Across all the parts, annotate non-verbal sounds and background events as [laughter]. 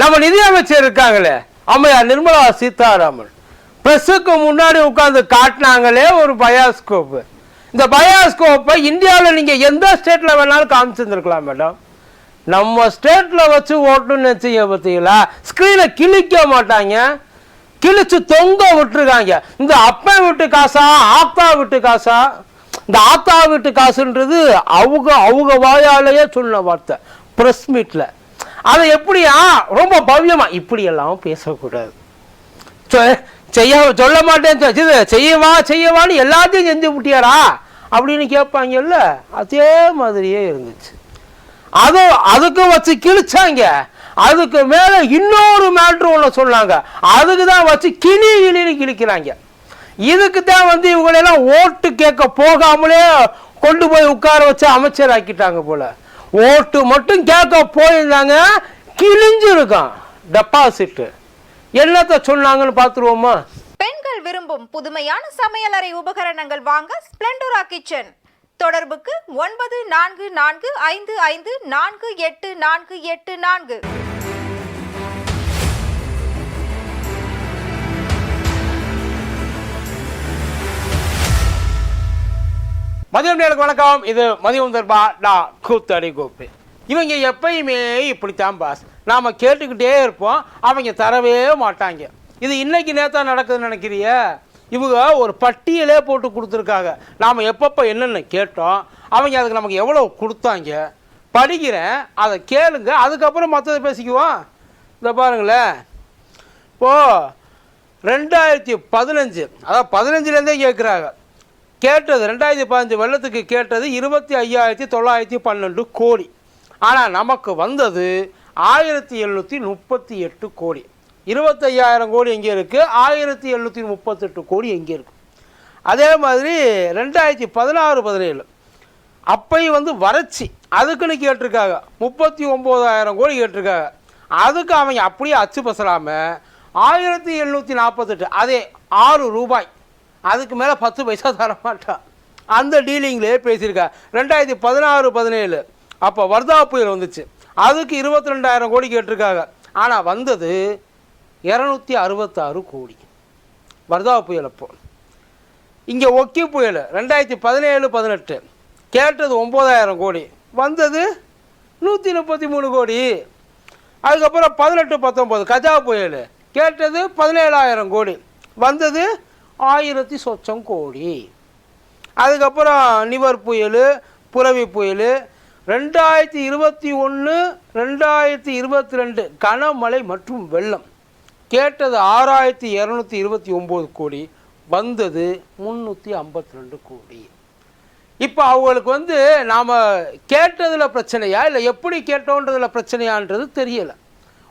நம்ம நிதியமைச்சர் இருக்காங்களே அம்மையார் நிர்மலா சீதாராமன். பிரஸுக்கு முன்னாடி உட்காந்து காட்டினாங்களே ஒரு பயாஸ்கோப்பு இந்த பயாஸ்கோப்பை இந்தியாவில் நீங்கள் எந்த ஸ்டேட்டில் வேணாலும் காமிச்சிருந்துருக்கலாம் மேடம் நம்ம ஸ்டேட்டில் வச்சு ஓட்டணும்னு நினைச்சீங்க பார்த்தீங்களா ஸ்க்ரீனை கிழிக்க மாட்டாங்க. கிழிச்சு தொங்க விட்டுருக்காங்க. இந்த அப்பா வீட்டு காசா ஆத்தா வீட்டு காசா? இந்த ஆத்தா வீட்டு காசுன்றது அவங்க அவங்க வாயாலேயே சொன்ன வார்த்தை. ப்ரெஸ் மீட்டில் அதை எப்படியா? ரொம்ப பவ்யமா. இப்படியெல்லாம் பேசக்கூடாது. செய்ய சொல்ல மாட்டேன் இது செய்யவா செய்யவான்னு எல்லாத்தையும் செஞ்சு விட்டியாரா அப்படின்னு கேட்பாங்கல்ல? அதே மாதிரியே இருந்துச்சு. அது அதுக்கு வச்சு கிழிச்சாங்க. அதுக்கு மேல இன்னொரு மேட்ரு ஒன்று சொன்னாங்க. அதுக்கு தான் வச்சு கிளி கிளின்னு கிழிக்கிறாங்க. இதுக்கு தான் வந்து இவங்களெல்லாம் ஓட்டு கேட்க போகாமலே கொண்டு போய் உட்கார வச்சு அமைச்சர் ஆக்கிட்டாங்க போல. ஓட்டு மட்டும் கேட்க போயிருந்தாங்க கிழிஞ்சிருக்கான். டெபாசிட் என்னத்த சொன்னாங்கன்னு பார்த்துருவோமா? பெண்கள் விரும்பும் புதுமையான சமையலறை உபகரணங்கள் வாங்க ஸ்பிளெண்டோரா கிச்சன் தொடர்புக்கு ஒன்பது நான்கு நான்கு ஐந்து ஐந்து நான்கு எட்டு நான்கு எட்டு நான்கு. மதியம் நேருக்கு வணக்கம். இது மதியம் தர்பா நான் கூத்தடி கோப்பு இவங்க எப்பயுமே இப்படித்தான் பாஸ் நாம் கேட்டுக்கிட்டே இருப்போம். அவங்க தரவே மாட்டாங்க. இது இன்னைக்கு நேத்தா நடக்குதுன்னு நினைக்கிறிய? இவங்க ஒரு பட்டியலே போட்டு கொடுத்துருக்காங்க. நாம் எப்பப்போ என்னென்ன கேட்டோம். அவங்க அதுக்கு நமக்கு எவ்வளோ கொடுத்தாங்க? படிக்கிறேன். அதை கேளுங்க. அதுக்கப்புறம் மற்றதை பேசிக்குவோம். இந்த பாருங்களேன். இப்போது ரெண்டாயிரத்தி பதினஞ்சு. அதாவது பதினஞ்சுலேருந்தே கேட்குறாங்க கேட்டது ரெண்டாயிரத்தி பதினஞ்சு வெள்ளத்துக்கு கேட்டது இருபத்தி ஐயாயிரத்தி தொள்ளாயிரத்தி பன்னெண்டு கோடி. ஆனால் நமக்கு வந்தது ஆயிரத்தி எழுநூற்றி முப்பத்தி எட்டு கோடி. இருபத்தையாயிரம் கோடி எங்கே இருக்குது ஆயிரத்தி எழுநூற்றி முப்பத்தெட்டு கோடி எங்கே இருக்குது அதே மாதிரி ரெண்டாயிரத்தி பதினாறு பதினேழு. அப்பையும் வந்து வறட்சி. அதுக்குன்னு கேட்டிருக்காங்க. முப்பத்தி ஒம்போதாயிரம் கோடி கேட்டிருக்காங்க. அதுக்கு அவங்க அப்படியே அச்சு பசலாமல் ஆயிரத்தி எழுநூற்றி நாற்பத்தெட்டு அதே ஆறு ரூபாய். அதுக்கு மேலே பத்து பைசா தர மாட்டான் அந்த டீலிங்லேயே பேசியிருக்கா. ரெண்டாயிரத்தி பதினாறு பதினேழு. அப்போ வர்தா புயல் வந்துச்சு. அதுக்கு இருபத்தி ரெண்டாயிரம் கோடி கேட்டிருக்காங்க. ஆனால் வந்தது இரநூத்தி அறுபத்தாறு கோடி. வர்தா புயல் அப்போ. இங்கே ஒக்கி புயல் ரெண்டாயிரத்தி பதினேழு பதினெட்டு. கேட்டது ஒம்பதாயிரம் கோடி. வந்தது நூற்றி முப்பத்தி மூணு கோடி. அதுக்கப்புறம் பதினெட்டு பத்தொம்போது கஜா புயல். கேட்டது பதினேழாயிரம் கோடி. வந்தது ஆயிரத்தி சொச்சம் கோடி. அதுக்கப்புறம் நிவர் புயல் புரவி புயல் ரெண்டாயிரத்தி இருபத்தி ஒன்று ரெண்டாயிரத்தி இருபத்தி ரெண்டு கனமழை மற்றும் வெள்ளம். கேட்டது ஆறாயிரத்தி இரநூத்தி இருபத்தி ஒம்பது கோடி வந்தது முந்நூற்றி ஐம்பத்தி ரெண்டு கோடி. இப்போ அவங்களுக்கு வந்து நாம் கேட்டதில் பிரச்சனையா இல்லை எப்படி கேட்டோன்றதில் பிரச்சனையான்றது தெரியலை.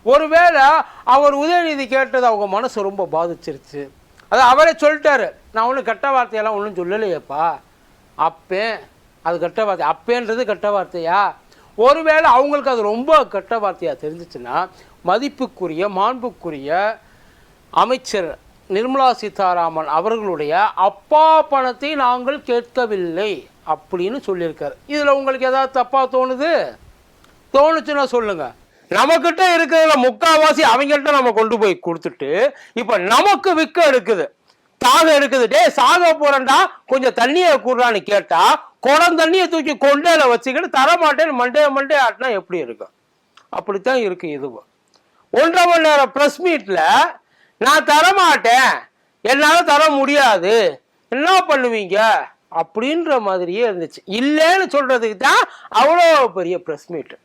ஒருவேளை அவர் உதயநிதி கேட்டது அவங்க மனசு ரொம்ப பாதிச்சிருச்சு. அது அவரே சொல்லிட்டாரு. நான் ஒன்றும் கெட்ட வார்த்தையெல்லாம் ஒன்றும் சொல்லலையேப்பா. அப்பேன் அது கெட்ட வார்த்தை. அப்பேன்றது கெட்ட வார்த்தையா? ஒருவேளை அவங்களுக்கு அது ரொம்ப கெட்ட வார்த்தையாக தெரிஞ்சிச்சுன்னா மதிப்புக்குரிய மாண்புக்குரிய அமைச்சர் நிர்மலா சீதாராமன் அவர்களுடைய அப்பா பணத்தை நாங்கள் கேட்கவில்லை அப்படின்னு சொல்லியிருக்காரு. இதில் உங்களுக்கு எதாவது தப்பாக தோணுது? தோணுச்சுன்னா சொல்லுங்கள் நம்மக்கிட்ட இருக்கிறதுல முக்காவாசி அவங்கள்ட்ட நம்ம கொண்டு போய் கொடுத்துட்டு இப்போ நமக்கு விற்க எடுக்குது. தாக எடுக்குது. டே சாக போறேன்டா கொஞ்சம் தண்ணியை கூடுறான்னு கேட்டா குடம் தண்ணியை தூக்கி கொண்டேல வச்சுக்கிட்டு தரமாட்டேன்னு மண்டே மண்டே ஆட்டினா எப்படி இருக்கும்? அப்படித்தான் இருக்கு இதுவும். ஒன்றரை மணி நேரம் ப்ரெஸ் மீட்டில் நான் தரமாட்டேன் என்னால் தர முடியாது என்ன பண்ணுவீங்க? அப்படின்ற மாதிரியே இருந்துச்சு. இல்லைன்னு சொல்கிறதுக்கு தான் அவ்வளோ பெரிய ப்ரெஸ் மீட்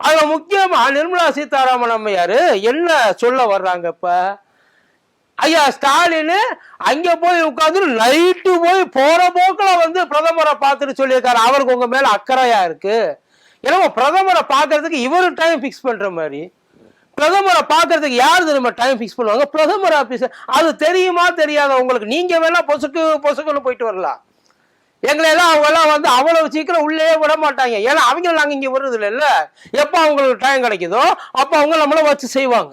அதில் முக்கியமாக நிர்மலா சீதாராமன் அம்மையாரு என்ன சொல்ல வர்றாங்க இப்போ? ஐயா ஸ்டாலின் அங்கே போய் உட்காந்து நைட்டு போய் போகிற போக்கில் வந்து பிரதமரை பார்த்துட்டு சொல்லியிருக்காரு. அவருக்கு உங்கள் மேலே அக்கறையாக இருக்கு. ஏன்னா பிரதமரை பார்க்கறதுக்கு இவரு டைம் ஃபிக்ஸ் பண்ணுற மாதிரி. பிரதமரை பார்க்கறதுக்கு யார் தெரியுமா டைம் ஃபிக்ஸ் பண்ணுவாங்க? பிரதமர் ஆபீஸ் அது தெரியுமா தெரியாத? உங்களுக்கு நீங்க வேணா பொசுக்கு பொசுக்குன்னு போயிட்டு வரலாம். எங்களை எல்லாம் அவங்க எல்லாம் வந்து அவ்வளவு சீக்கிரம் உள்ளே விட மாட்டாங்க. ஏன்னா அவங்க நாங்கள் இங்கே வர்றது இல்லைல்ல எப்போ அவங்களுக்கு டைம் கிடைக்குதோ அப்போ அவங்க நம்மளை வச்சு செய்வாங்க.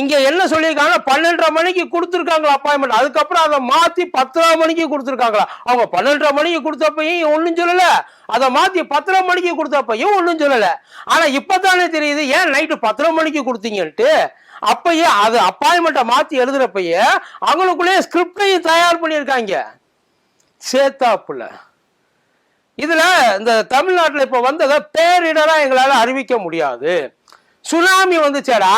இங்கே என்ன சொல்லியிருக்காங்க பன்னெண்டரை மணிக்கு கொடுத்துருக்காங்களா அப்பாயின்மெண்ட் அதுக்கப்புறம் அதை மாற்றி பத்தரை மணிக்கு கொடுத்துருக்காங்களா. அவங்க பன்னெண்டரை மணிக்கு கொடுத்தப்பையும் ஒன்றும் சொல்லலை. அதை மாற்றி பத்தரை மணிக்கு கொடுத்தப்பையும் ஒன்றும் சொல்லலை. ஆனால் இப்போ தானே தெரியுது ஏன் நைட்டு பத்தரை மணிக்கு கொடுத்தீங்கன்ட்டு? அப்பயே அது அப்பாயின்மெண்ட்டை மாற்றி எழுதுறப்பையே அவங்களுக்குள்ளேயே ஸ்கிரிப்டையும் தயார் பண்ணியிருக்காங்க. சேத்தாப்புல. இதுல இந்த தமிழ்நாட்டில் இப்போ வந்ததை பேரிடராக எங்களால் அறிவிக்க முடியாது. சுனாமி வந்துச்சேடா.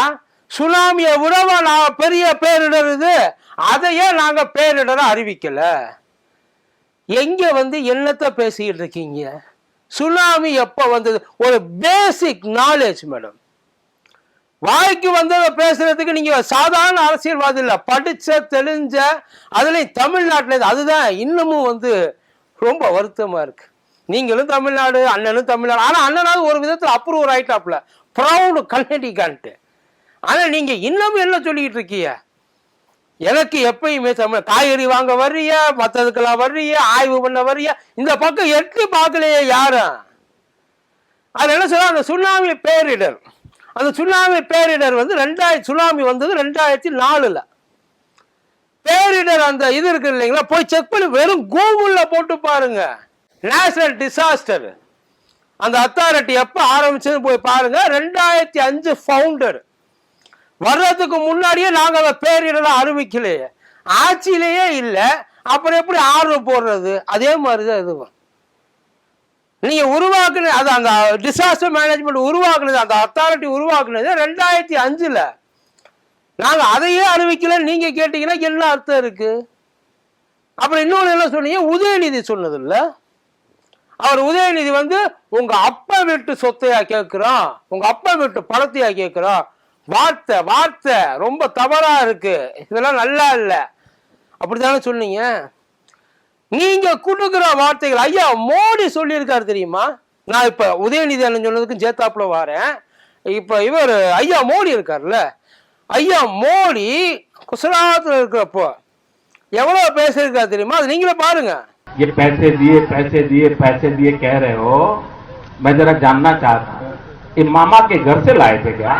சுனாமியை விடவா நான் பெரிய பேரிடர் இது. அதையே நாங்கள் பேரிடராக அறிவிக்கல. எங்க வந்து என்னத்தை பேசிக்கிட்டு இருக்கீங்க? சுனாமி எப்போ வந்தது? ஒரு பேசிக் நாலேஜ் மேடம் வாய்க்கு வந்ததை பேசுறதுக்கு நீங்க சாதாரண அரசியல்வாதி இல்லை. படிச்ச தெளிஞ்ச அதுலயும் தமிழ்நாட்டில் அதுதான் இன்னமும் வந்து ரொம்ப வருத்தமா இருக்கு. நீங்களும் தமிழ்நாடு அண்ணனும் தமிழ்நாடு. ஆனா அண்ணனாவது ஒரு விதத்துல அப்ரூவர் ஆயிட்டாப்ல ப்ரௌடு கன்னடிகான்ட்டு. ஆனா நீங்க இன்னமும் என்ன சொல்லிக்கிட்டு இருக்கீங்க? எனக்கு எப்பயுமே தமிழ் காய்கறி வாங்க வர்றிய மற்றதுக்கெல்லாம் வர்றிய ஆய்வு பண்ண வர்றிய இந்த பக்கம் எட்டி பார்க்கலையே யாரும்? அது என்ன சொல்ல அந்த சுனாமி பேரிடர். அந்த சுனாமி பேரிடர் வந்து ரெண்டாயிரத்தி சுனாமி வந்தது ரெண்டாயிரத்தி நாலுல பேரிடர் அந்த இது இருக்கு இல்லைங்களா? போய் செக் பண்ணி வெறும் கூகுள்ல போட்டு பாருங்க. நேஷனல் டிசாஸ்டர் அந்த அத்தாரிட்டி எப்ப ஆரம்பிச்சதுன்னு போய் பாருங்க. ரெண்டாயிரத்தி அஞ்சு ஃபவுண்டர் வர்றதுக்கு முன்னாடியே நாங்க அந்த பேரிடரை அறிவிக்கலையே. ஆட்சியிலேயே இல்லை. அப்புறம் எப்படி ஆர்டர் போடுறது? அதே மாதிரி தான் இதுவும். நீங்க உருவாக்குன அது அந்த டிசாஸ்டர் மேனேஜ்மெண்ட் உருவாக்குனது அந்த அத்தாரிட்டி உருவாக்குனது ரெண்டாயிரத்தி அஞ்சுல. நாங்க அதையே அறிவிக்கல நீங்க கேட்டீங்கன்னா என்ன அர்த்தம் இருக்கு? அப்புறம் இன்னொன்று என்ன சொன்னீங்க? உதயநிதி சொன்னது இல்லை அவர் உதயநிதி வந்து உங்க அப்பா வீட்டு சொத்தையா கேட்கிறோம் உங்க அப்பா வீட்டு பணத்தையா கேட்கிறோம் வார்த்தை வார்த்தை ரொம்ப தவறா இருக்கு. இதெல்லாம் நல்லா இல்லை. அப்படித்தானே சொன்னீங்க? நீங்க கொடுக்குற வார்த்தைகள் ஐயா மோடி சொல்லியிருக்காரு தெரியுமா நான் இப்ப உதயநிதி அண்ணன் சொன்னதுக்கு ஜேத்தாப்புல வாரேன் இப்ப இவர் ஐயா மோடி இருக்கார்ல ஐயா மோடி குசராத்துல இருக்கிறப்போ எவ்வளவு பேசியிருக்காரு தெரியுமா அது நீங்களே பாருங்க ये पैसे दिए पैसे दिए पैसे दिए कह रहे हो मैं जरा जानना चाहता हूँ ये मामा के घर से लाए थे क्या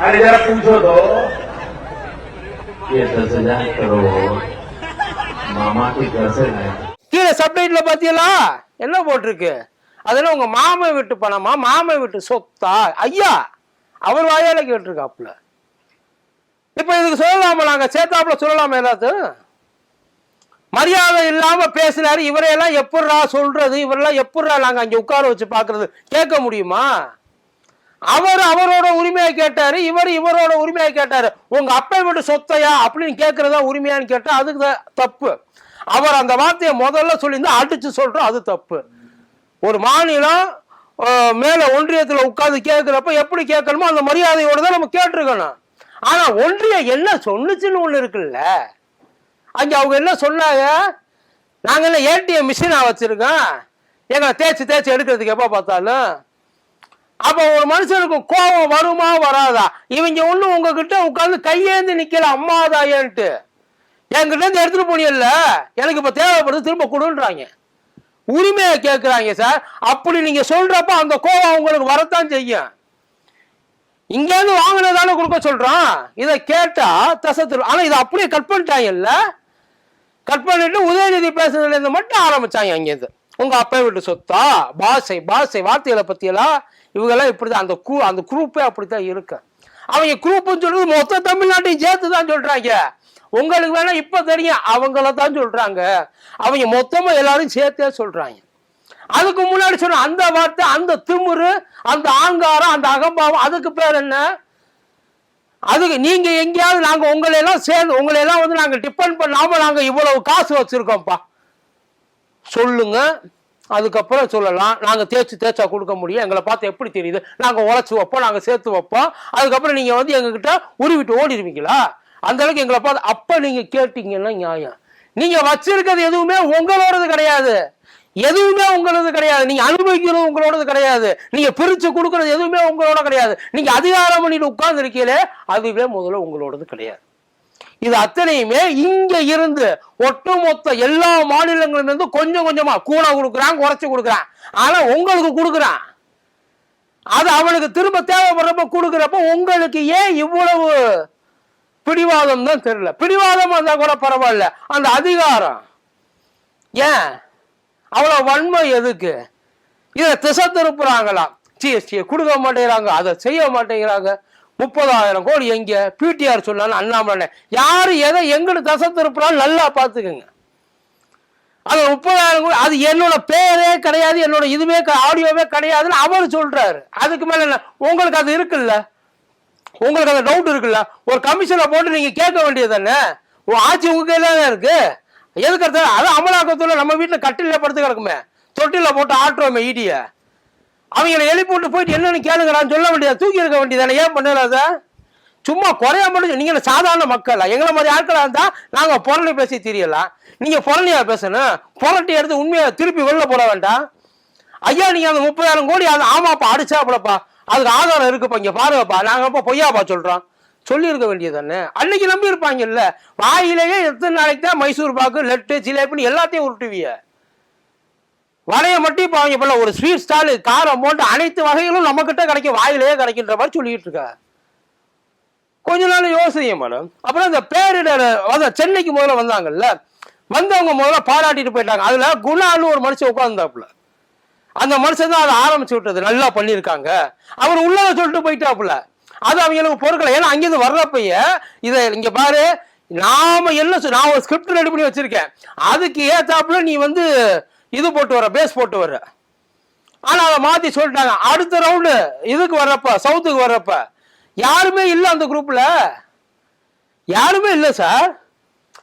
अरे जरा पूछो तो ये दस हजार करोड़ मामा के घर से लाए கீழே சப்டைட்ல பாத்தீங்களா? என்ன போட்டிருக்கு? அதெல்லாம் உங்க மாமன் வீட்டு பணமா? மாமன் வீட்டு சொத்தா? ஐயா அவர் வாயால கேட்டிருக்காப்புல. இப்ப இதுக்கு சொல்லலாமா நாங்க? சேர்த்தாப்புல சொல்லலாமா எல்லாத்தையும்? மரியாதை இல்லாம பேசினாரு. இவரையெல்லாம் எப்படிரா சொல்றது? இவரெல்லாம் எப்படிரா நாங்க அங்க உட்கார வச்சு பாக்குறது? கேட்க முடியுமா? அவர் அவரோட உரிமையை கேட்டாரு இவர் இவரோட உரிமையை கேட்டாரு. உங்க அப்பா வீட்டு சொத்தையா அப்படின்னு கேட்கறதா உரிமையான்னு கேட்டா அதுக்கு தப்பு. அவர் அந்த வார்த்தையை முதல்ல சொல்லியிருந்தா அடிச்சு சொல்றோம் அது தப்பு. ஒரு மாநிலம் மேல ஒன்றியத்துல உட்காந்து கேட்கிறப்ப எப்படி கேட்கணுமோ அந்த மரியாதையோட தான் நம்ம கேட்டிருக்கணும். ஆனா ஒன்றியம் என்ன சொன்னுச்சுன்னு ஒண்ணு இருக்குல்ல. அங்க அவங்க என்ன சொன்னாங்க? நாங்க என்ன ஏடிஎம் மிஷினா வச்சிருக்கோம். எங்களை தேய்ச்சி தேய்ச்சி எடுக்கிறதுக்கு எப்ப பார்த்தாலும்? அப்போ ஒரு மனுஷனுக்கு கோபம் வருமா வராதா? இவங்க ஒன்றும் உங்ககிட்ட உட்காந்து கையேந்து நிக்கல அம்மாதாயன்ட்டு. என்கிட்ட இருந்து எடுத்துட்டு போனியல்ல எனக்கு இப்போ தேவைப்படுது திரும்ப கொடுன்றாங்க. உரிமையை கேட்குறாங்க சார் அப்படி நீங்கள் சொல்கிறப்ப அந்த கோபம் உங்களுக்கு வரத்தான் செய்யும். இங்கேருந்து வாங்கினதானே கொடுக்க சொல்கிறோம் இதை கேட்டால் தசத்தில் ஆனால் இதை அப்படியே கட் பண்ணிட்டாங்கல்ல? கட் பண்ணிட்டு உதயநிதி பேசுனதுலேருந்து மட்டும் ஆரம்பிச்சாங்க அங்கேருந்து உங்கள் அப்பா வீட்டு சொத்தா? பாசை பாஷை வார்த்தைகளை பற்றியெல்லாம் இவங்கெல்லாம் இப்படி தான் அந்த குரூ அந்த குரூப்பே அப்படித்தான் இருக்கு. அவங்க குரூப்புன்னு சொல்றது மொத்த தமிழ்நாட்டையும் சேர்த்து தான் சொல்றாங்க. உங்களுக்கு வேணா இப்ப தெரியும் அவங்கள தான் சொல்றாங்க. அவங்க மொத்தமா எல்லாரும் சேர்த்தே சொல்றாங்க. அதுக்கு முன்னாடி சொன்ன அந்த வார்த்தை அந்த திமுரு அந்த ஆங்காரம் அந்த அகம்பாவம் அதுக்கு பேர் என்ன? அதுக்கு நீங்க எங்கேயாவது நாங்க உங்களை எல்லாம் சேர்ந்து உங்களை எல்லாம் வந்து நாங்க டிபெண்ட் பண்ணாம நாங்க இவ்வளவு காசு வச்சிருக்கோம்ப்பா. சொல்லுங்க. அதுக்கப்புறம் சொல்லலாம் நாங்கள் தேய்ச்சி தேய்ச்சா கொடுக்க முடியும். எங்களை பார்த்து எப்படி தெரியுது? நாங்கள் உழைச்சி வைப்போம் நாங்கள் சேர்த்து வைப்போம். அதுக்கப்புறம் நீங்கள் வந்து எங்ககிட்ட உருவிட்டு ஓடிடுவீங்களா அந்த அளவுக்கு எங்களை பார்த்து அப்போ நீங்கள் கேட்டீங்கன்னா நியாயம். நீங்கள் வச்சிருக்கிறது எதுவுமே உங்களோடது கிடையாது. எதுவுமே உங்களது கிடையாது. நீங்க அனுபவிக்கிறது உங்களோடது கிடையாது. நீங்க பிரிச்சு கொடுக்கறது எதுவுமே உங்களோட கிடையாது. நீங்க அதிகாரம் பண்ணிட்டு உட்கார்ந்து இருக்கீங்களே அதுவே முதல்ல உங்களோடது கிடையாது. இது அத்தனையுமே இங்க இருந்து ஒட்டுமொத்த எல்லா மாநிலங்களிலும் இருந்து கொஞ்சம் கொஞ்சமா கூட கொடுக்குறான் குறைச்சு கொடுக்குறான். ஆனா உங்களுக்கு கொடுக்குறான். அது அவனுக்கு திரும்ப தேவைப்படுறப்ப கொடுக்குறப்ப உங்களுக்கு ஏன் இவ்வளவு பிடிவாதம் தான் தெரியல. பிடிவாதம் வந்தா கூட பரவாயில்ல. அந்த அதிகாரம். ஏன்? அவ்வளவு வன்மை எதுக்கு? இதை திசை திருப்புறாங்களாம் ஜிஎஸ்டியை கொடுக்க மாட்டேங்கிறாங்க அதை செய்ய மாட்டேங்கிறாங்க. முப்பதாயிரம் கோடி எங்க பிடிஆர் சொன்னாலும் அண்ணாமலை யாரு எதை எங்கிட்டு தசை திருப்பினாலும் நல்லா பார்த்துக்குங்க. அது முப்பதாயிரம் கோடி அது என்னோட பேரே கிடையாது என்னோட இதுவே க- ஆடியோவே கிடையாதுன்னு அவர் சொல்றாரு. அதுக்கு மேல என்ன உங்களுக்கு அது இருக்குல்ல? உங்களுக்கு அந்த டவுட் இருக்குல்ல? ஒரு கமிஷனை போட்டு நீங்க கேட்க வேண்டியது தானே ஆட்சி உங்க கையில தான் இருக்கு? எதுக்கு அது அமலாக்கத்துல நம்ம வீட்டுல கட்டில படுத்து கிடக்குமே. தொட்டில போட்டு ஆட்டுறோமே ஈடியை அவங்கள எழுப்பி விட்டு போயிட்டு என்னன்னு கேளுங்கடான்னு சொல்ல வேண்டியது தூக்கி இருக்க வேண்டியதானே? ஏன் பண்ணல அதை? சும்மா குறையா மட்டும் நீங்கள் சாதாரண மக்கள்? எங்களை மாதிரி ஆட்களாக இருந்தால் நாங்கள் புரளி பேசி தெரியலாம். நீங்கள் புரளியாக பேசணும். புரட்டி எடுத்து உண்மையாக திருப்பி வெளில போட வேண்டாம். ஐயா நீங்கள் அந்த முப்பதாயிரம் கோடி அது ஆமாப்பா அடிச்சாப்புலப்பா. அதுக்கு ஆதாரம் இருக்குப்பா இங்கே பாருங்கப்பா. நாங்கள் அப்போ பொய்யாப்பா சொல்கிறோம் சொல்லியிருக்க வேண்டியது தானே அன்னைக்கு நம்பி இருப்பாங்கல்ல வாயிலேயே எத்தனை நாளைக்கு தான் மைசூர் பாக்கு லெட்டு ஜிலேபின்னு எல்லாத்தையும் உருட்டுவிய. வலையை மட்டும் இப்போ அவங்க இப்ப ஒரு ஸ்வீட் ஸ்டால் காரம் போட்டு அனைத்து வகைகளும் நம்மக்கிட்ட கிடைக்கும் வாயிலேயே கிடைக்கின்ற மாதிரி சொல்லிட்டு இருக்கா கொஞ்ச நாள் யோசிங்க மேடம். அப்புறம் இந்த பேரிடர் சென்னைக்கு முதல்ல வந்தாங்கல்ல வந்தவங்க முதல்ல பாராட்டிட்டு போயிட்டாங்க. அதுல குணான்னு ஒரு மனுஷன் உட்கார்ந்தாப்புல. அந்த மனுஷன் தான் அதை ஆரம்பிச்சு விட்டது. நல்லா பண்ணியிருக்காங்க. அவர் உள்ளதை சொல்லிட்டு போயிட்டாப்புல. அது அவங்களுக்கு பொருட்களை ஏன்னா அங்கிருந்து வர்றப்பைய இதை இங்க பாரு நாம என்ன நான் ஒரு ஸ்கிரிப்ட் ரெடி பண்ணி வச்சிருக்கேன். அதுக்கு ஏத்தாப்புல நீ வந்து இது போட்டு வர பேஸ் போட்டு வர ஆனால் அதை மாற்றி சொல்லிட்டாங்க. அடுத்த ரவுண்டு இதுக்கு வர்றப்ப சவுத்துக்கு வர்றப்ப யாருமே இல்லை அந்த குரூப்பில் யாருமே இல்லை சார்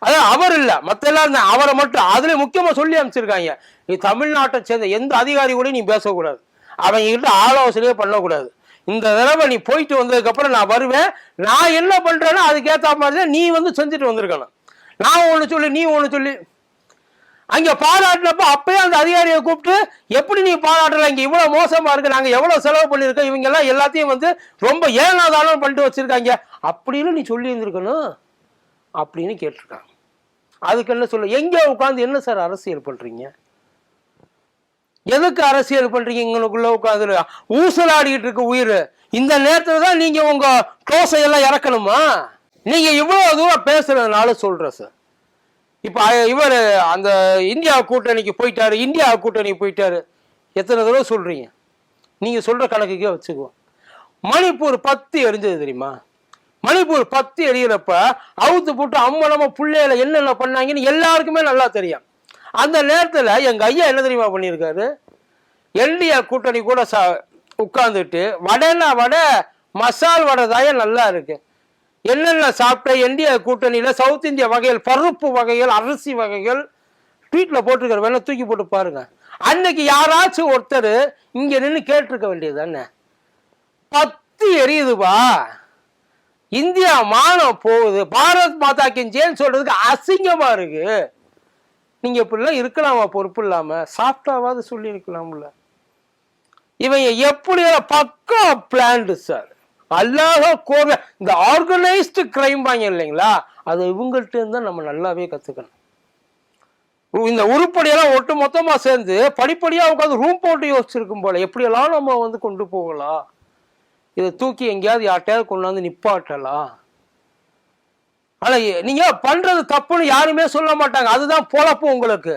அதான் அவர் இல்லை. மற்ற எல்லாரும் அவரை மட்டும் அதுலேயும் முக்கியமாக சொல்லி அனுப்பிச்சிருக்காங்க. நீ தமிழ்நாட்டை சேர்ந்த எந்த அதிகாரி கூட நீ பேசக்கூடாது. அவங்ககிட்ட ஆலோசனையே பண்ணக்கூடாது. இந்த தடவை நீ போயிட்டு வந்ததுக்கப்புறம் நான் வருவேன். நான் என்ன பண்ணுறேன்னா அதுக்கேற்ற மாதிரி தான் நீ வந்து செஞ்சுட்டு வந்திருக்கணும். நான் ஒன்று சொல்லி நீ ஒன்று சொல்லி அங்க பாராட்டினப்ப அப்பயே அந்த அதிகாரியை கூப்பிட்டு எப்படி நீ பாராட்டல இங்க இவ்வளவு மோசமா இருக்கு. நாங்க எவ்வளவு செலவு பண்ணிருக்கோம் இவங்க எல்லாம் எல்லாத்தையும் வந்து ரொம்ப ஏனாதாரம் பண்ணிட்டு வச்சிருக்காங்க. அப்படின்னு நீ சொல்லி இருந்திருக்கணும் அப்படின்னு கேட்டிருக்காங்க. அதுக்கு என்ன சொல்ல எங்க உட்காந்து என்ன சார் அரசியல் பண்றீங்க? எதுக்கு அரசியல் பண்றீங்க? எங்களுக்குள்ள உட்காந்து ஊசலாடிக்கிட்டு இருக்க உயிர். இந்த நேரத்துல தான் நீங்க உங்க க்ளோஸை எல்லாம் இறக்கணுமா? நீங்க இவ்வளவு தூரம் பேசுறதுனால சொல்றேன் சார். இப்போ இவர் அந்த இந்தியா கூட்டணிக்கு போயிட்டாரு இந்தியா கூட்டணி போயிட்டாரு. எத்தனை தடவை சொல்றீங்க? நீங்க சொல்ற கணக்குக்கே வச்சுக்குவோம். மணிப்பூர் பத்து எரிஞ்சது தெரியுமா? மணிப்பூர் பத்து எரியிறப்ப அவுத்து போட்டு அம்மனமா பிள்ளையில என்னென்ன பண்ணாங்கன்னு எல்லாருக்குமே நல்லா தெரியும். அந்த நேரத்தில் எங்க ஐயா என்ன தெரியுமா பண்ணியிருக்காரு? என்டிஏ கூட்டணி கூட ச உட்காந்துட்டு வடைன்னா வடை மசால் வடை தாய நல்லா இருக்கு. என்னென்ன சாப்பிட்ட இந்திய கூட்டணியில் சவுத் இந்திய வகைகள் பருப்பு வகைகள் அரிசி வகைகள் ட்வீட்டில் போட்டிருக்கிற வேணா தூக்கி போட்டு பாருங்க. அன்னைக்கு யாராச்சும் ஒருத்தர் இங்கே நின்று கேட்டிருக்க வேண்டியது தானே? பத்து எரியுதுப்பா. இந்தியா மானம் போகுது. பாரத் மாதா கிஞ்சேன்னு சொல்றதுக்கு அசிங்கமா இருக்கு. நீங்க இப்படிலாம் இருக்கலாமா? பொறுப்பு இல்லாம. சாப்பிட்டாவது சொல்லி இருக்கலாம்ல இவங்க எப்படி பக்கம் பிளான்டு சார் அல்லாத கோர இந்த ஆர்கனைஸ்டு கிரைம் வாங்க இல்லைங்களா? அது இவங்கள்ட்ட இருந்து நம்ம நல்லாவே கத்துக்கணும். இந்த உருப்படியெல்லாம் ஒட்டு மொத்தமா சேர்ந்து படிப்படியா உட்காந்து ரூம் போட்டு யோசிச்சிருக்கும் போல எப்படியெல்லாம் நம்ம வந்து கொண்டு போகலாம்? இதை தூக்கி எங்கேயாவது யார்ட்டையாவது கொண்டாந்து நிப்பாட்டலாம். ஆனா நீங்கள் நீங்க பண்றது தப்புன்னு யாருமே சொல்ல மாட்டாங்க. அதுதான் பொழப்பு உங்களுக்கு.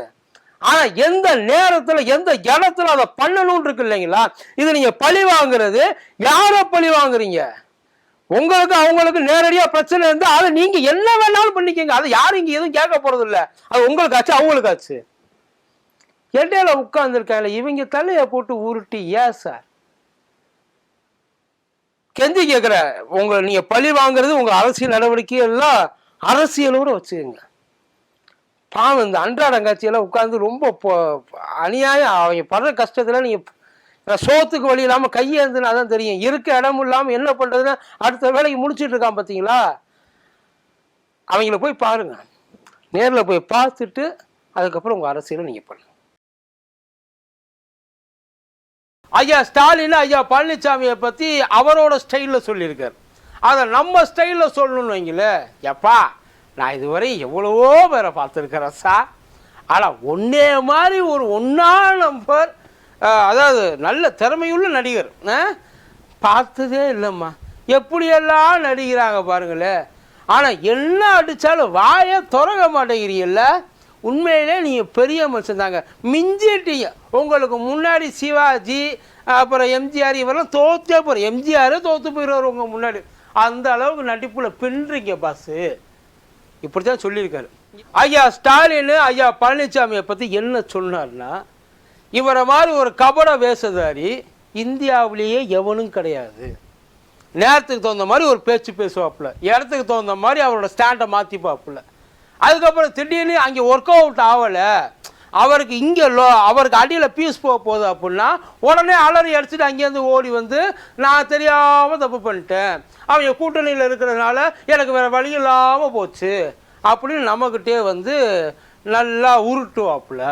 ஆனா எந்த நேரத்துல எந்த இடத்துல அதை பண்ணணும் இருக்கு இல்லைங்களா? இது நீங்க பழி வாங்குறது. யார பழி வாங்குறீங்க? உங்களுக்கு அவங்களுக்கு நேரடியா பிரச்சனை இருந்து அதை நீங்க என்ன வேணாலும் பண்ணிக்கங்க. அதை யாரும் இங்க எதுவும் கேட்க போறது இல்ல. அது உங்களுக்கு ஆச்சு அவங்களுக்கு ஆச்சு. இடையில உட்கார்ந்துருக்காங்க. இவங்க தலையை போட்டு உருட்டி ஏன் சார்? கெஞ்சி கேட்குற உங்களை நீங்க பழி வாங்குறது உங்க அரசியல் நடவடிக்கை எல்லாம் அரசியலோட வச்சுக்கோங்க. பாவம் இந்த அன்றாடங்காட்சியெல்லாம் உட்காந்து ரொம்ப அநியாயம். அவங்க படுற கஷ்டத்துல நீங்க சோத்துக்கு வழி இல்லாம கையேந்துனா தான் தெரியும். இருக்க இடம் இல்லாம என்ன பண்ணுறதுன்னா அடுத்த வேலைக்கு முடிச்சிட்டு இருக்கான் பாத்தீங்களா? அவங்கள போய் பாருங்க. நேரில் போய் பார்த்துட்டு அதுக்கப்புறம் உங்க அரசியலை நீங்க பண்ணுங்க. ஐயா ஸ்டாலின் ஐயா பழனிசாமியை பத்தி அவரோட ஸ்டைலில் சொல்லியிருக்காரு. அதை நம்ம ஸ்டைலில் சொல்லணும்னு வைங்களேன். எப்பா நான் இதுவரை எவ்வளவோ பேரை பார்த்துருக்கிறேன் சார் ஆனால் ஒன்றே மாதிரி ஒரு ஒன்றா நம்பர் அதாவது நல்ல திறமையுள்ள நடிகர் ஆ? பார்த்ததே இல்லைம்மா. எப்படியெல்லாம் நடிக்கிறாங்க பாருங்களேன். ஆனால் என்ன அடித்தாலும் வாயை திறக்க மாட்டேங்கிறீல்ல. உண்மையிலே நீங்கள் பெரிய மனுஷன் தாங்க. மிஞ்சிட்டீங்க. உங்களுக்கு முன்னாடி சிவாஜி அப்புறம் எம்ஜிஆர் இவரெல்லாம் தோற்றே போகிற எம்ஜிஆரே தோற்று போயிடுவார் உங்கள் முன்னாடி. அந்த அளவுக்கு நடிப்பில் பின்னுறீங்க பாஸு இப்படி தான் சொல்லியிருக்காரு. ஐயா ஸ்டாலின் ஐயா பழனிசாமியை பற்றி என்ன சொன்னார்னா இவரை மாதிரி ஒரு கபட வேஷதாரி இந்தியாவிலேயே எவனும் கிடையாது. நேரத்துக்கு தகுந்த மாதிரி ஒரு பேச்சு பேசுவாப்புல. இடத்துக்கு தகுந்த மாதிரி அவரோட ஸ்டாண்டை மாற்றிப்பாப்புல அதுக்கப்புறம் திடீர்னு அங்கே ஒர்க் அவுட் ஆகலை. அவருக்கு இங்கே லோ அவருக்கு அடியில் பீஸ் போக போகுது அப்படின்னா உடனே அலறி அடிச்சுட்டு அங்கேருந்து ஓடி வந்து நான் தெரியாமல் தப்பு பண்ணிட்டேன். அவங்க கூட்டணியில் இருக்கிறதுனால எனக்கு வேறு வழி இல்லாமல் போச்சு. அப்படின்னு நம்மக்கிட்டே வந்து நல்லா உருட்டுவாப்புல.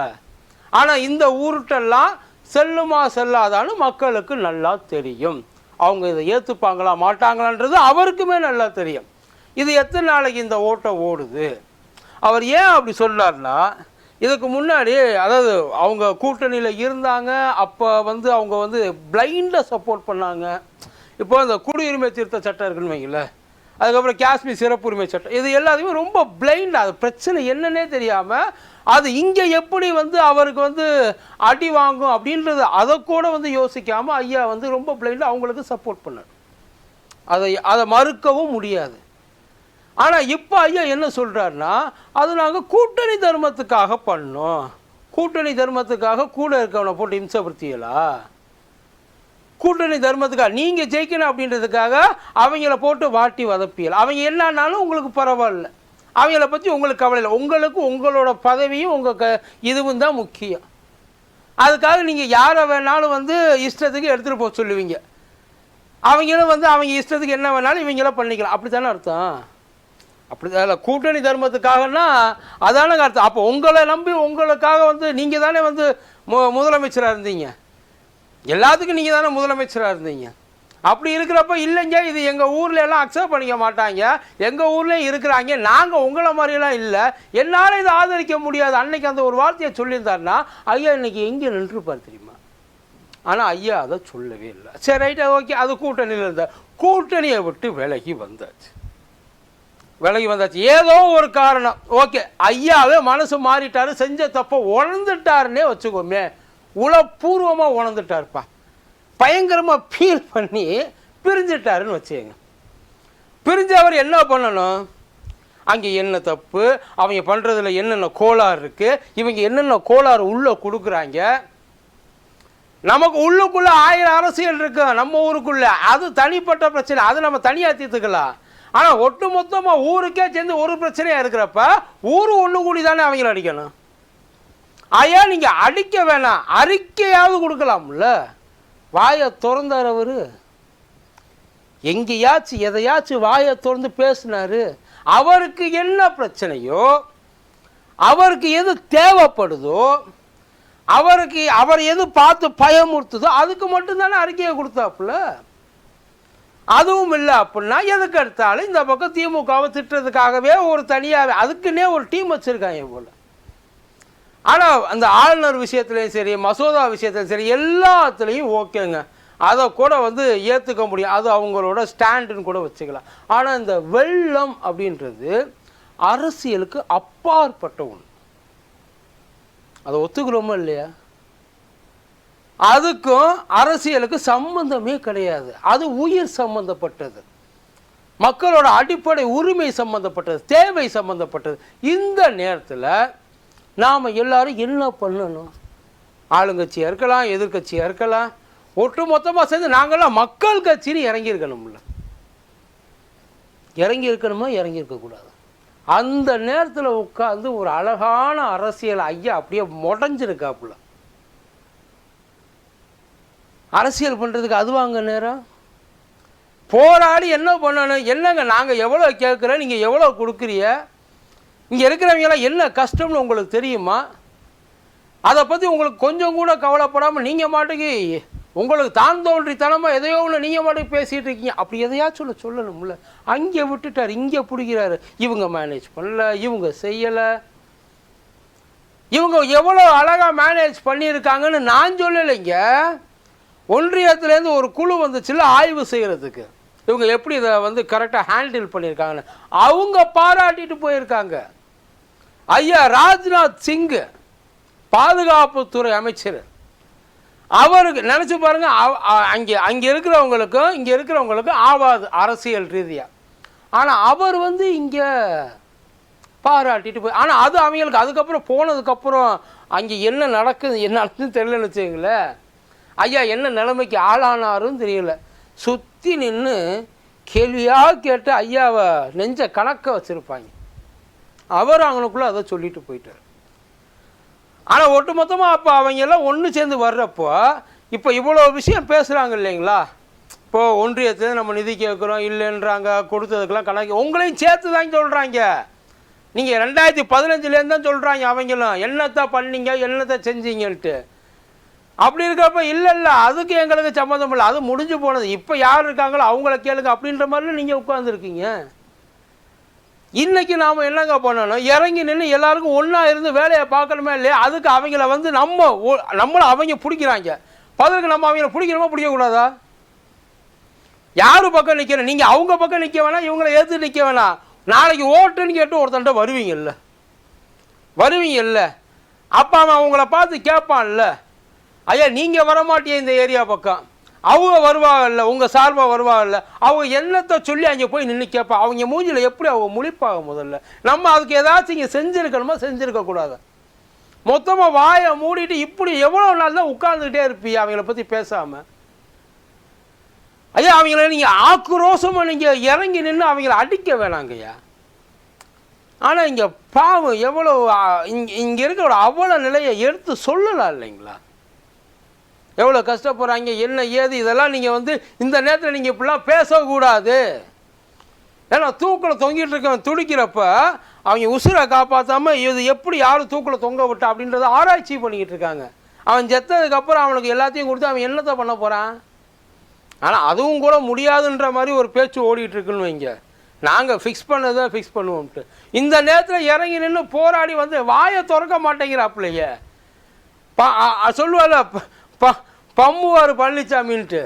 ஆனால் இந்த உருட்டெல்லாம் செல்லுமா செல்லாதான்னு மக்களுக்கு நல்லா தெரியும். அவங்க இதை ஏற்றுப்பாங்களா மாட்டாங்களான்றது அவருக்குமே நல்லா தெரியும். இது எத்தனை நாளைக்கு இந்த ஓட்டம் ஓடுது? அவர் ஏன் அப்படி சொன்னார்னா இதுக்கு முன்னாடி அதாவது அவங்க கூட்டணியில் இருந்தாங்க அப்போ வந்து அவங்க வந்து பிளைண்டாக சப்போர்ட் பண்ணாங்க. இப்போ அந்த குடியுரிமை திருத்த சட்டம் இருக்குன்னு வைங்களேன் அதுக்கப்புறம் காஷ்மீர் சிறப்புரிமை சட்டம் இது எல்லாத்தையுமே ரொம்ப பிளைண்ட் அது பிரச்சனை என்னன்னே தெரியாமல் அது இங்கே எப்படி வந்து அவருக்கு வந்து அடி வாங்கும் அப்படின்றது அதை கூட வந்து யோசிக்காமல் ஐயா வந்து ரொம்ப பிளைண்டாக அவங்களுக்கு சப்போர்ட் பண்ணார் அதை அதை மறுக்கவும் முடியாது. ஆனால் இப்போ ஐயா என்ன சொல்கிறாருன்னா அது நாங்கள் கூட்டணி தர்மத்துக்காக பண்ணோம். கூட்டணி தர்மத்துக்காக கூட இருக்கவனை போட்டு இம்சப்படுத்தியலா? கூட்டணி தர்மத்துக்காக நீங்கள் ஜெயிக்கணும் அப்படின்றதுக்காக அவங்கள போட்டு வாட்டி வதப்பியல். அவங்க என்னன்னாலும் உங்களுக்கு பரவாயில்ல. அவங்கள பற்றி உங்களுக்கு கவலை இல்லை. உங்களுக்கு உங்களோட பதவியும் உங்கள் க இதுவும் தான் முக்கியம். அதுக்காக நீங்கள் யாரை வேணாலும் வந்து இஷ்டத்துக்கு எடுத்துகிட்டு போக சொல்லுவீங்க. அவங்களும் வந்து அவங்க இஷ்டத்துக்கு என்ன வேணாலும் இவங்களாம் பண்ணிக்கலாம். அப்படி தானே அர்த்தம்? அப்படி அதில் கூட்டணி தர்மத்துக்காகனா அதானங்க அர்த்தம் அப்போ உங்களை நம்பி உங்களுக்காக வந்து நீங்கள் தானே வந்து மு முதலமைச்சராக இருந்தீங்க. எல்லாத்துக்கும் நீங்கள் தானே முதலமைச்சராக இருந்தீங்க. அப்படி இருக்கிறப்ப இல்லைங்க இது எங்கள் ஊரில் எல்லாம் அக்செப்ட் பண்ணிக்க மாட்டாங்க. எங்கள் ஊர்லேயும் இருக்கிறாங்க. நாங்கள் உங்களை மாதிரியெல்லாம் இல்லை. என்னால் இதை ஆதரிக்க முடியாது. அன்னைக்கு அந்த ஒரு வார்த்தையை சொல்லியிருந்தாருன்னா ஐயா இன்னைக்கு எங்கே நின்றுப்பார் தெரியுமா? ஆனால் ஐயா அதை சொல்லவே இல்லை. சரி ரைட்டா ஓகே அது கூட்டணியில் இருந்த கூட்டணியை விட்டு விலகி வந்தாச்சு. விலகி வந்தாச்சு. ஏதோ ஒரு காரணம். ஓகே ஐயாவே மனசு மாறிட்டாரு செஞ்ச தப்பை உணர்ந்துட்டாருன்னே வச்சுக்கோமே. உளப்பூர்வமாக உணர்ந்துட்டாருப்பா. பயங்கரமாக ஃபீல் பண்ணி பிரிஞ்சிட்டாருன்னு வச்சுக்கோங்க. பிரிஞ்சவர் என்ன பண்ணணும்? அங்கே என்ன தப்பு? அவங்க பண்ணுறதுல என்னென்ன கோளாறு இருக்குது இவங்க என்னென்ன கோளாறு உள்ளே கொடுக்குறாங்க? நமக்கு உள்ளுக்குள்ளே ஆயிரம் அரசியல் இருக்கு. நம்ம ஊருக்குள்ளே. அது தனிப்பட்ட பிரச்சனை. அது நம்ம தனியாக தீர்த்துக்கலாம். ஆனால் ஒட்டு மொத்தமாக ஊருக்கே சேர்ந்து ஒரு பிரச்சனையாக இருக்கிறப்ப ஊர் ஒன்று கூடி தானே அவங்கள அடிக்கணும். ஐயா நீங்கள் அடிக்க வேணாம். அறிக்கையாவது கொடுக்கலாம்ல. வாயை திறந்தார் அவர். எங்கேயாச்சும் எதையாச்சும் வாயை திறந்து பேசினார். அவருக்கு என்ன பிரச்சனையோ அவருக்கு எது தேவைப்படுதோ அவருக்கு அவர் எது பார்த்து பயமுறுத்துதோ அதுக்கு மட்டும்தானே அறிக்கையை கொடுத்தாப்புல. அதுவும் இல்லை அப்படின்னா எதுக்கு எடுத்தாலும் இந்த பக்கம் திமுகவை திட்டுறதுக்காகவே ஒரு தனியாக அதுக்குன்னே ஒரு டீம் வச்சுருக்காங்க போல் ஆனால் அந்த ஆளுநர் விஷயத்துலையும் சரி மசோதா விஷயத்துலையும் சரி எல்லாத்துலேயும் ஓகேங்க. அதை கூட வந்து ஏற்றுக்க முடியும். அது அவங்களோட ஸ்டாண்டுன்னு கூட வச்சுக்கலாம். ஆனால் இந்த வெள்ளம் அப்படின்றது அரசியலுக்கு அப்பாற்பட்ட ஒன்று அதை ஒத்துக்கிறோமோ இல்லையா? அதுக்கும் அரசியலுக்கு சம்பந்தமே கிடையாது. அது உயிர் சம்பந்தப்பட்டது. மக்களோட அடிப்படை உரிமை சம்பந்தப்பட்டது தேவை சம்பந்தப்பட்டது. இந்த நேரத்தில் நாம் எல்லாரும் என்ன பண்ணணும்? ஆளுங்கட்சியாக இருக்கலாம் எதிர்க்கட்சியாக இருக்கலாம். ஒட்டு மொத்தமாக சேர்ந்து நாங்களாம் மக்கள் கட்சின்னு இறங்கியிருக்கணும்ல. இறங்கி இருக்கணுமா இறங்கி இருக்கக்கூடாது அந்த நேரத்தில் உட்காந்து ஒரு அழகான அரசியல் ஐயா அப்படியே முடஞ்சிருக்காப்புல. அரசியல் பண்ணுறதுக்கு அதுவாங்க நேரம். போராடி என்ன பண்ணணும்? என்னங்க நாங்கள் எவ்வளோ கேட்குறோம்? நீங்கள் எவ்வளோ கொடுக்குறிய இங்கே இருக்கிறவங்களாம் என்ன கஷ்டம்னு உங்களுக்கு தெரியுமா? அதை பற்றி உங்களுக்கு கொஞ்சம் கூட கவலைப்படாமல் நீங்கள் மாட்டுக்கு உங்களுக்கு தான் தோன்றித்தனமாக எதையோ ஒன்று நீங்கள் மாட்டுக்கு பேசிகிட்டு இருக்கீங்க. அப்படி எதையாச்சும் சொல்ல சொல்லணும்ல. அங்கே விட்டுட்டார் இங்கே பிடிக்கிறாரு. இவங்க மேனேஜ் பண்ணல இவங்க செய்யலை. இவங்க எவ்வளோ அழகாக மேனேஜ் பண்ணியிருக்காங்கன்னு நான் சொல்லலைங்க. ஒன்றியத்துலேருந்து ஒரு குழு வந்துச்சுல்ல ஆய்வு செய்கிறதுக்கு இவங்க எப்படி இதை வந்து கரெக்டாக ஹேண்டில் பண்ணியிருக்காங்கன்னு. அவங்க பாராட்டிட்டு போயிருக்காங்க. ஐயா ராஜ்நாத் சிங்கு பாதுகாப்புத்துறை அமைச்சர். அவருக்கு நினச்சி பாருங்க அ- அங்கே அங்கே இருக்கிறவங்களுக்கும் இங்கே இருக்கிறவங்களுக்கும் ஆவாது அரசியல் ரீதியாக ஆனால் அவர் வந்து இங்கே பாராட்டிட்டு போய் ஆனால் அது அவங்களுக்கு அதுக்கப்புறம் போனதுக்கப்புறம் அங்கே என்ன நடக்குது என்ன நடக்குதுன்னு தெரியலன்னு வச்சுங்களேன் ஐயா என்ன நிலைமைக்கு ஆளானாருன்னு தெரியல. சுற்றி நின்று கேள்வியாக கேட்டு ஐயாவை நெஞ்ச கணக்க வச்சுருப்பாங்க. அவர் அவங்களுக்குள்ள அதை சொல்லிட்டு போயிட்டார். ஆனால் ஒட்டுமொத்தமாக அப்போ அவங்க எல்லாம் ஒன்று சேர்ந்து வர்றப்போ இப்போ இவ்வளோ விஷயம் பேசுகிறாங்க இல்லைங்களா? இப்போது ஒன்றியத்தில் நம்ம நிதி கேட்குறோம் இல்லைன்றாங்க கொடுத்ததுக்கெல்லாம் கணக்கு உங்களையும் சேர்த்து தான் சொல்கிறாங்க நீங்கள் ரெண்டாயிரத்தி பதினஞ்சுலேருந்து தான் சொல்கிறாங்க அவங்களும் என்னத்தை பண்ணீங்க என்னத்தை செஞ்சீங்கன்ட்டு. அப்படி இருக்கிறப்ப இல்லை இல்லை அதுக்கு எங்களுக்கு சம்மந்தம் இல்லை. அது முடிஞ்சு போனது. இப்போ யார் இருக்காங்களோ அவங்கள கேளுங்க அப்படின்ற மாதிரிலாம் நீங்கள் உட்காந்துருக்கீங்க இன்னைக்கு நாம் என்னங்க பண்ணணும்? இறங்கி நின்று எல்லாருக்கும் ஒன்றா இருந்து வேலையை பார்க்கணுமே இல்லையா? அதுக்கு அவங்கள வந்து நம்ம ஒ- நம்மளை அவங்க பிடிக்கிறாங்க. பதிலுக்கு நம்ம அவங்கள பிடிக்கணுமா பிடிக்கக்கூடாதா? யார் பக்கம் நிற்கணும் நீங்கள் அவங்க பக்கம் நிற்க வேணாம் இவங்களை ஏற்று நிற்க வேணாம். நாளைக்கு ஓட்டுன்னு கேட்டு ஒருத்தன்ட்ட வருவீங்கல்ல. வருவீங்கல்ல. அப்பா அவன் அவங்கள பார்த்து கேட்பான்ல. ஐயா நீங்கள் வரமாட்டீங்க இந்த ஏரியா பக்கம். அவங்க வருவாங்கல்ல உங்கள் சார்பாக வருவாங்கல்ல அவங்க என்னத்தை சொல்லி அங்கே போய் நின்று கேட்பா அவங்க மூஞ்சியில் எப்படி அவங்க முழிப்பாங்க முதல்ல? நம்ம அதுக்கு ஏதாச்சும் இங்கே செஞ்சுருக்கணுமா செஞ்சுருக்கக்கூடாது மொத்தமாக வாயை மூடிட்டு இப்படி எவ்வளோ நாள் தான் உட்காந்துக்கிட்டே இருப்பீங்க அவங்கள பற்றி பேசாமல் ஐயா அவங்கள நீங்கள் ஆக்ரோஷமாக நீங்கள் இறங்கி நின்று அவங்கள அடிக்க வேணாங்கய்யா ஆனால் இங்கே பாவம் எவ்வளோ இங்கே இங்கே இருக்கிற அவ்வளோ நிலையை எடுத்து சொல்லலாம் இல்லைங்களா? எவ்வளோ கஷ்டப்படுறாங்க என்ன ஏது இதெல்லாம் நீங்கள் வந்து இந்த நேரத்தில் நீங்கள் இப்படிலாம் பேசக்கூடாது. ஏன்னா தூக்கில் தொங்கிட்டு இருக்கவன் துடிக்கிறப்ப அவங்க உசுரை காப்பாற்றாமல் இது எப்படி யார் தூக்கில் தொங்க விட்டா அப்படின்றத ஆராய்ச்சி பண்ணிக்கிட்டு இருக்காங்க. அவன் செத்ததுக்கப்புறம் அவனுக்கு எல்லாத்தையும் கொடுத்து அவன் என்னத்தை பண்ண போகிறான் ஆனால் அதுவும் கூட முடியாதுன்ற மாதிரி ஒரு பேச்சு ஓடிட்டு இருக்குன்னு வைங்க. நாங்கள் ஃபிக்ஸ் பண்ணதை ஃபிக்ஸ் பண்ணுவோம்ட்டு. இந்த நேரத்தில் இறங்கி நின்று போராடி வந்து வாயை திறக்க மாட்டேங்கிறாப்புலையே. பா அ- அ- ப- பம்புவார் பழனிசாமின்ட்டு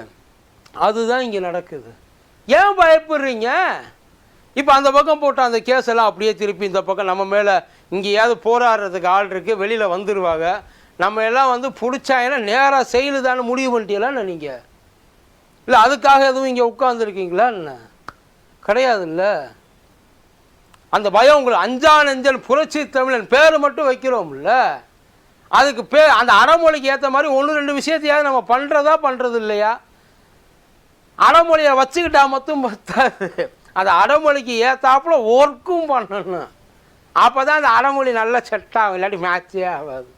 அதுதான் இங்கே நடக்குது. ஏன் பயப்படுறீங்க? இப்போ அந்த பக்கம் போட்ட அந்த கேஸ் எல்லாம் அப்படியே திருப்பி இந்த பக்கம் நம்ம மேலே இங்கேயாவது போராடுறதுக்கு ஆள் இருக்குது வெளியில் வந்துடுவாங்க நம்ம எல்லாம் வந்து பிடிச்சாங்கன்னா நேராக செயலுதான்னு முடிவு பண்ணிட்டீங்களா நீங்கள் இல்லை அதுக்காக எதுவும் இங்கே உட்காந்துருக்கீங்களா என்ன? கிடையாதுல்ல. அந்த பயம் உங்களுக்கு அஞ்சா நெஞ்சல் புரட்சி தமிழன் பேர் மட்டும் வைக்கிறோம்ல. அதுக்கு பே அந்த அறமொழிக்கு ஏற்ற மாதிரி ஒன்று ரெண்டு விஷயத்தையாவது நம்ம பண்ணுறதா பண்ணுறது இல்லையா? அறமொழியை வச்சுக்கிட்டா மட்டும் பத்தாது. அந்த அடமொழிக்கு ஏற்றாப்புல ஒர்க்கும் பண்ணணும். அப்போ தான் அந்த அடமொழி நல்லா செட் ஆகும் இல்லாட்டி மேட்சே ஆகாது.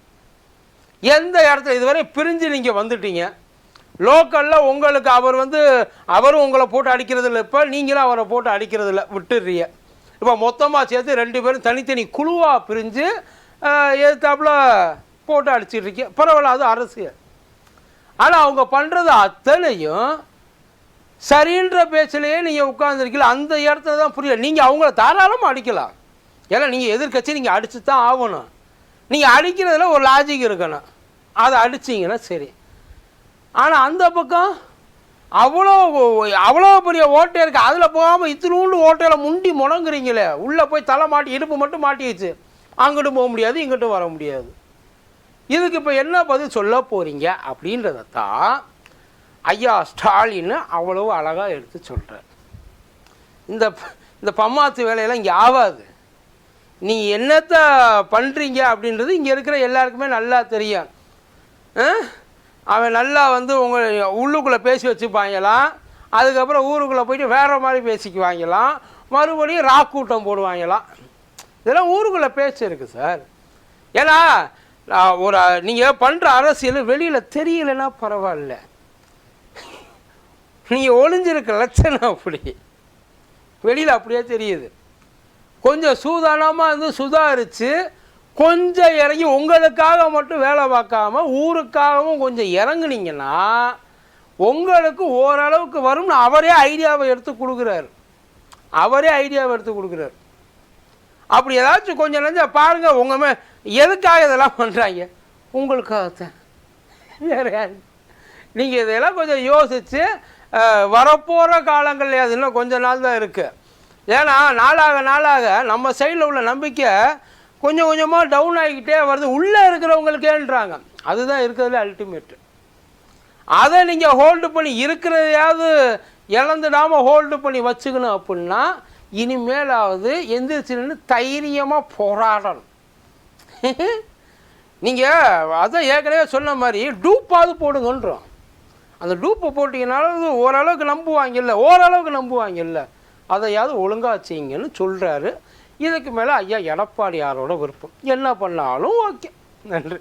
எந்த இடத்துல இதுவரை பிரிஞ்சு நீங்கள் வந்துட்டீங்க? லோக்கலில் உங்களுக்கு அவர் வந்து அவரும் உங்களை போட்டு அடிக்கிறது இல்லை. இப்போ நீங்களும் அவரை போட்டு அடிக்கிறது இல்லை. விட்டுடுறிய இப்போ மொத்தமாக சேர்த்து ரெண்டு பேரும் தனித்தனி குழுவாக பிரிஞ்சு எதிர்த்தாப்புல போட்டு அடிச்சிட்டு இருக்கீங்க. பரவாயில்ல அது அரசியல். ஆனால் அவங்க பண்ணுறது அத்தனையும் சரின்ற பேச்சிலேயே நீங்கள் உட்காந்துருக்கீங்க அந்த இடத்துல தான் புரியல. நீங்கள் அவங்கள தாராளமாக அடிக்கலாம். ஏன்னா நீங்கள் எதிர்கட்சி நீங்கள் அடிச்சு தான் ஆகணும். நீங்கள் அடிக்கிறதுல ஒரு லாஜிக் இருக்கணும். அதை அடிச்சிங்கன்னா சரி. ஆனால் அந்த பக்கம் அவ்வளோ அவ்வளோ பெரிய ஓட்டை இருக்குது அதில் போகாமல் இத்தினூண்டு ஓட்டையில் முண்டி முடங்குறீங்களே. உள்ளே போய் தலை மாட்டி இடுப்பு மட்டும் மாட்டிடுச்சு அங்கிட்டும் போக முடியாது இங்கிட்டும் வர முடியாது. இதுக்கு இப்போ என்ன பதில் சொல்ல போகிறீங்க அப்படின்றத தான் ஐயா ஸ்டாலின் அவ்வளவு அழகாக எடுத்து சொல்கிறார் இந்த இந்த பம்மாத்து வேலையெல்லாம் இங்கே ஆகாது நீ என்னத்தை பண்ணுறீங்க அப்படின்றது இங்கே இருக்கிற எல்லாருக்குமே நல்லா தெரியும். அவன் நல்லா வந்து உங்கள் உள்ளுக்குள்ளே பேசி வச்சுப்பாங்களாம். அதுக்கப்புறம் ஊருக்குள்ளே போயிட்டு வேறு மாதிரி பேசிக்குவாங்களாம். மறுபடியும் ராக் கூட்டம் போடுவாங்களாம். இதெல்லாம் ஊருக்குள்ளே பேச்சு இருக்குது சார். ஏன்னா ஒரு நீங்கள் பண்ணுற அரசியல் வெளியில் தெரியலைன்னா பரவாயில்ல. [laughs] நீங்கள் ஒளிஞ்சிருக்க லட்சணம் அப்படி. வெளியில் அப்படியே தெரியுது. கொஞ்சம் சூதானமாக இருந்து சுதாரித்து கொஞ்சம் இறங்கி உங்களுக்காக மட்டும் வேலை பார்க்காம ஊருக்காகவும் கொஞ்சம் இறங்குனீங்கன்னா உங்களுக்கு ஓரளவுக்கு வரும்னு அவரே ஐடியாவை எடுத்து கொடுக்குறாரு. அவரே ஐடியாவை எடுத்து கொடுக்குறாரு. அப்படி ஏதாச்சும் கொஞ்சம் நெஞ்சம் பாருங்கள் உங்கள் மே எதுக்காக இதெல்லாம் பண்ணுறாங்க உங்களுக்காகத்தான். வேறு யாரு? நீங்கள் இதெல்லாம் கொஞ்சம் யோசித்து வரப்போகிற காலங்கள் அது இன்னும் கொஞ்ச நாள் தான் இருக்குது ஏன்னா நாளாக நாளாக நம்ம சைடில் உள்ள நம்பிக்கை கொஞ்சம் கொஞ்சமாக டவுன் ஆகிக்கிட்டே வருது. உள்ளே இருக்கிறவங்களுக்கேன்றாங்க. அதுதான் இருக்கிறதுல அல்டிமேட்டு அதை நீங்கள் ஹோல்டு பண்ணி இருக்கிறதையாவது இழந்துடாமல் ஹோல்டு பண்ணி வச்சுக்கணும் அப்படின்னா இனிமேலாவது எந்திரிச்சு தைரியமாக போராடணும். [laughs] நீங்கள் அதான் ஏற்கனவே சொன்ன மாதிரி டூப்பாவது போடுங்கன்றோம். அந்த டூப்பை போட்டிங்கனால ஓரளவுக்கு நம்புவாங்கல்ல ஓரளவுக்கு நம்புவாங்கல்ல அதையாவது ஒழுங்காக செய்யுங்கன்னு சொல்கிறாரு இதுக்கு மேலே ஐயா எடப்பாடியாரோட விருப்பம். என்ன பண்ணாலும் ஓகே. நன்றி.